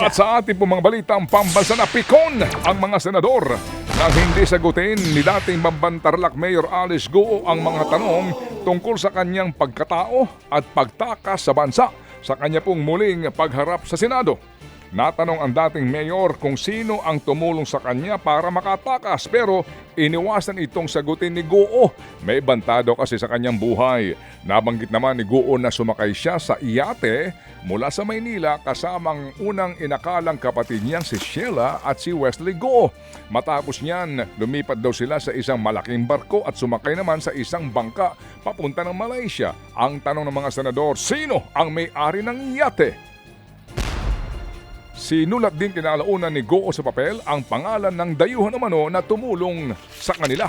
At sa ating pong mga balitang pambansa na pikon ang mga senador na hindi sagutin ni dating Bambantarlak Mayor Alice Goo ang mga tanong tungkol sa kanyang pagkatao at pagtakas sa bansa sa kanya pong muling pagharap sa Senado. Natanong ang dating mayor kung sino ang tumulong sa kanya para makatakas pero iniwasan itong sagutin ni Goo. May bantado kasi sa kanyang buhay. Nabanggit naman ni Goo na sumakay siya sa iyate mula sa Maynila kasamang unang inakalang kapatid niyang si Sheila at si Wesley Goo. Matapos niyan, lumipat daw sila sa isang malaking barko at sumakay naman sa isang bangka papunta ng Malaysia. Ang tanong ng mga senador, sino ang may-ari ng yate? Sinulat din kinalaunan ni Goo sa papel ang pangalan ng dayuhan umano na tumulong sa kanila.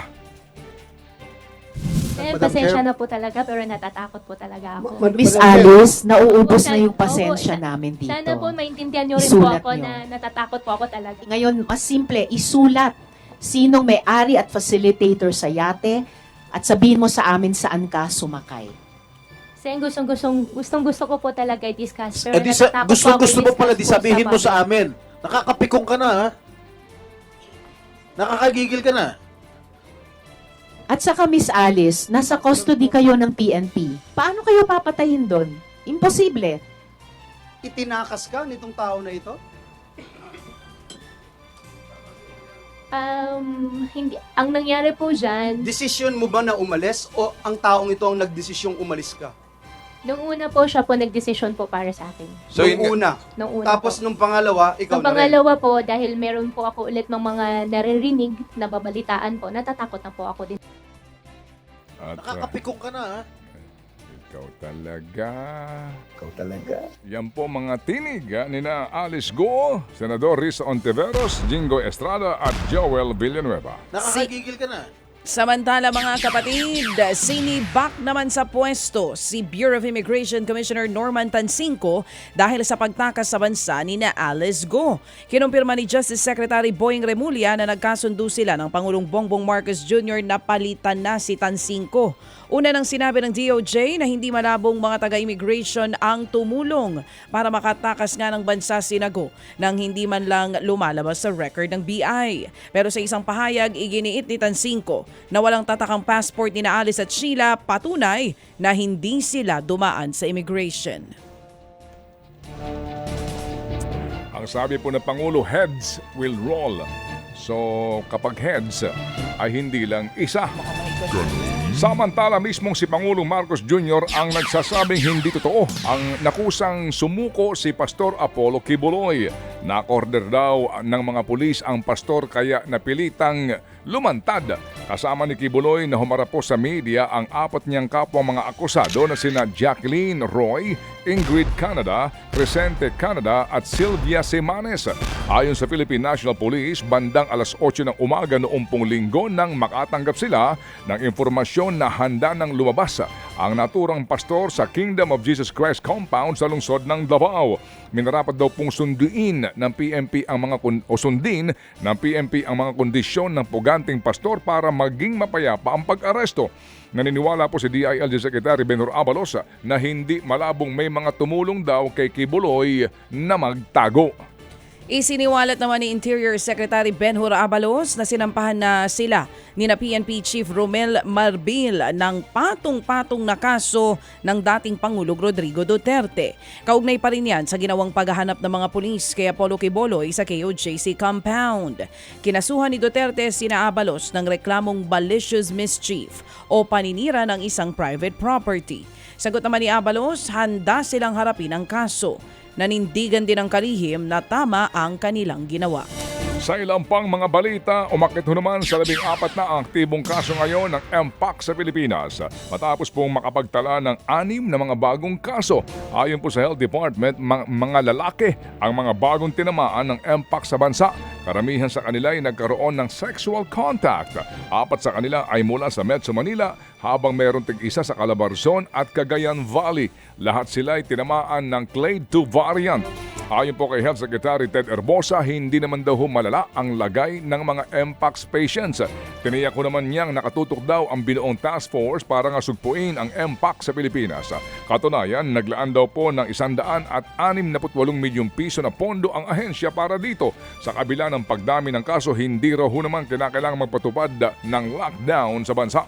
Eh, Madam pasensya Chair. na po talaga pero natatakot po talaga ako. Ma- Miss Madam Chair. Alice, nauubos na yung pasensya namin dito. Sana po maintindihan nyo rin po Isulat ako nyo. na natatakot po ako talaga. Ngayon, mas simple, isulat sinong may-ari at facilitator sa yate at sabihin mo sa amin saan ka sumakay. Kasi gustong, gustong, gustong gusto ko po talaga i-discuss. Pero Eh, di sa, gusto, gusto mo pala, di sabihin mo sa amin. Nakakapikong ka na, ha? Nakakagigil ka na. At saka Miss Alice, nasa custody kayo ng PNP. Paano kayo papatayin doon? Imposible. itinakas ka nitong tao na ito? Um, hindi, ang nangyari po dyan, Desisyon mo ba na umalis o ang taong ito ang nagdesisyong umalis ka? Nung una po siya po nagdesisyon po para sa akin. So, Nung yun, una. Nung una Tapos po. nung pangalawa, ikaw Nung na rin. pangalawa po, dahil meron po ako ulit ng mga naririnig na babalitaan po, natatakot na po ako din. At nakakapikong ka na, ha? ikaw talaga. Ikaw talaga. Yan po mga tinig ah, ni na Alice Goo, Senador Risa Ontiveros, Jingo Estrada at Joel Villanueva. Nakakagigil ka na. Samantala mga kapatid, sinibak naman sa pwesto si Bureau of Immigration Commissioner Norman Tansinko dahil sa pagtakas sa bansa ni na Alice Go. Kinumpirma ni Justice Secretary Boying Remulla na nagkasundo sila ng Pangulong Bongbong Marcos Jr. na palitan na si Tansinko. Una nang sinabi ng DOJ na hindi malabong mga taga-immigration ang tumulong para makatakas nga ng bansa si Nago nang hindi man lang lumalabas sa record ng BI. Pero sa isang pahayag, iginiit ni Tansinko na walang tatakang passport ni na Alice at Sheila patunay na hindi sila dumaan sa immigration. Ang sabi po ng Pangulo, heads will roll. So kapag heads ay hindi lang isa. Samantala mismong si Pangulong Marcos Jr. ang nagsasabing hindi totoo ang nakusang sumuko si Pastor Apollo Kibuloy. Nakorder daw ng mga pulis ang pastor kaya napilitang lumantad. Kasama ni Kibuloy na humarap po sa media ang apat niyang kapwa mga akusado na sina Jacqueline Roy, Ingrid Canada, Crescente Canada at Sylvia Semanes. Ayon sa Philippine National Police, bandang alas 8 ng umaga noong pong linggo nang makatanggap sila ng impormasyon na handa ng lumabas ang naturang pastor sa Kingdom of Jesus Christ compound sa lungsod ng Davao. Minarapat daw pong sunduin ng PMP ang mga o sundin ng PMP ang mga kondisyon ng puganting pastor para maging mapayapa ang pag-aresto. Naniniwala po si DILG Secretary Benor Abalos na hindi malabong may mga tumulong daw kay Kibuloy na magtago. Isiniwalat naman ni Interior Secretary Benhur Abalos na sinampahan na sila ni na PNP Chief Romel Marbil ng patong-patong na kaso ng dating Pangulong Rodrigo Duterte. Kaugnay pa rin yan sa ginawang paghahanap ng mga pulis kay Apollo Kiboloy sa KOJC compound. Kinasuhan ni Duterte sina Abalos ng reklamong malicious mischief o paninira ng isang private property. Sagot naman ni Abalos, handa silang harapin ang kaso. Nanindigan din ang kalihim na tama ang kanilang ginawa. Sa ilang pang mga balita, umakit ho naman sa labing apat na aktibong kaso ngayon ng MPOX sa Pilipinas matapos pong makapagtala ng anim na mga bagong kaso. Ayon po sa Health Department, mga lalaki ang mga bagong tinamaan ng MPOX sa bansa. Karamihan sa kanila ay nagkaroon ng sexual contact. Apat sa kanila ay mula sa Metro Manila habang meron tig-isa sa Calabarzon at Cagayan Valley. Lahat sila ay tinamaan ng Clade 2 variant. Ayon po kay Health Secretary Ted Erbosa, hindi naman daw ho malala ang lagay ng mga MPAX patients. Tiniyak ko naman niyang nakatutok daw ang binuong task force para nga sugpuin ang MPAX sa Pilipinas. Katunayan, naglaan daw po ng 100 at 68 milyong piso na pondo ang ahensya para dito. Sa kabila ng pagdami ng kaso, hindi raw naman kinakailangan magpatupad ng lockdown sa bansa.